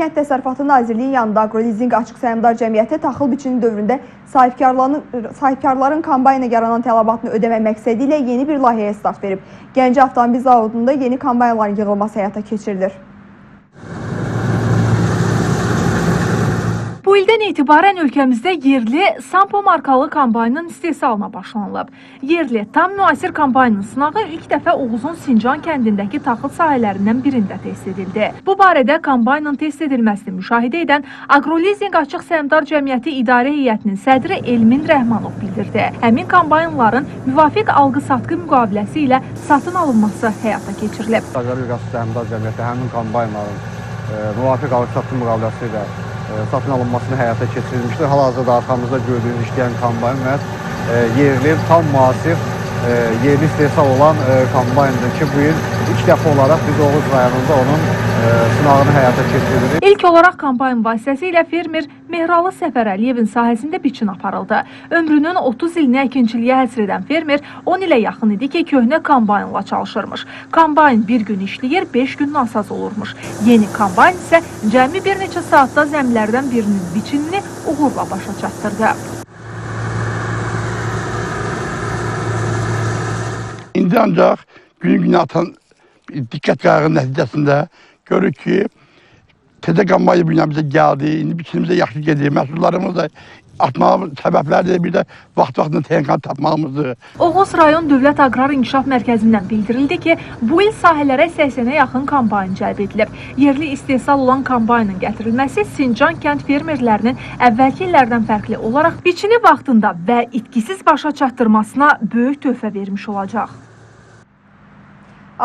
Kənd Təsərrüfatı Nazirliyi yanında Aqrolizing Açıq Səhmdar Cəmiyyəti taxıl biçini dövründə sahibkarların, sahibkarların kombayna yaranan tələbatını ödəmək məqsədi ilə yeni bir layihəyə start verib. Gəncə Avtomobil Zavodunda yeni kombaynların yığılması həyata keçirilir. Bu ildən etibarən ölkəmizdə yerli Sampo markalı kombaynın istehsalına başlanılıb. Yerli tam müasir kombaynın sınağı ilk dəfə Oğuzun Sincan kəndindəki taxıl sahələrindən birində test edildi. Bu barədə kombaynın test edilməsini müşahidə edən Aqrolizing Açıq Səhmdar Cəmiyyəti İdarə Heyətinin sədri Elmin Rəhmanov bildirdi. Həmin kombaynların müvafiq alqı-satqı müqaviləsi ilə satın alınması həyata keçirilib. Aqroqas Səhmdar Cəmiyyəti həmin kombaynların e, müvafiq alıq-satqı müqaviləsi ilə satın alınmasını həyata keçirilmişdir. Hal-hazırda arxamızda gördüyünüz işləyən kombayn məhz e, yerli, tam müasir, e, yerli istehsal olan e, kombayndır ki, bu il ilk dəfə olaraq biz Oğuz rayonunda onun e, sınağını həyata keçiririk. İlk olaraq kombayn vasitəsilə fermer Mehralı Səfər Əliyevin sahəsində biçin aparıldı. Ömrünün 30 ilini əkinçiliyə həsr edən fermer 10 ilə yaxın idi ki, köhnə kombaynla çalışırmış. Kombayn bir gün işləyir, 5 gün nasaz olurmuş. Yeni kombayn isə cəmi bir neçə saatda zəmilərdən birinin biçinini uğurla başa çatdırdı. İndi ancaq günü-günə atan diqqət qayğının nəticəsində görürük ki, qambayı bu bizə gəldi, indi biçinimizdə yaxşı gedir, məhsullarımız da artmağı səbəblərdir, bir də vaxt-vaxtında texnikanı tapmağımızdır. Oğuz rayon Dövlət Aqrar İnkişaf Mərkəzindən bildirildi ki, bu il sahələrə 80-ə yaxın kombayn cəlb edilib. Yerli istehsal olan kombaynın gətirilməsi Sincan kənd fermerlərinin əvvəlki illərdən fərqli olaraq biçini vaxtında və itkisiz başa çatdırmasına böyük töhfə vermiş olacaq.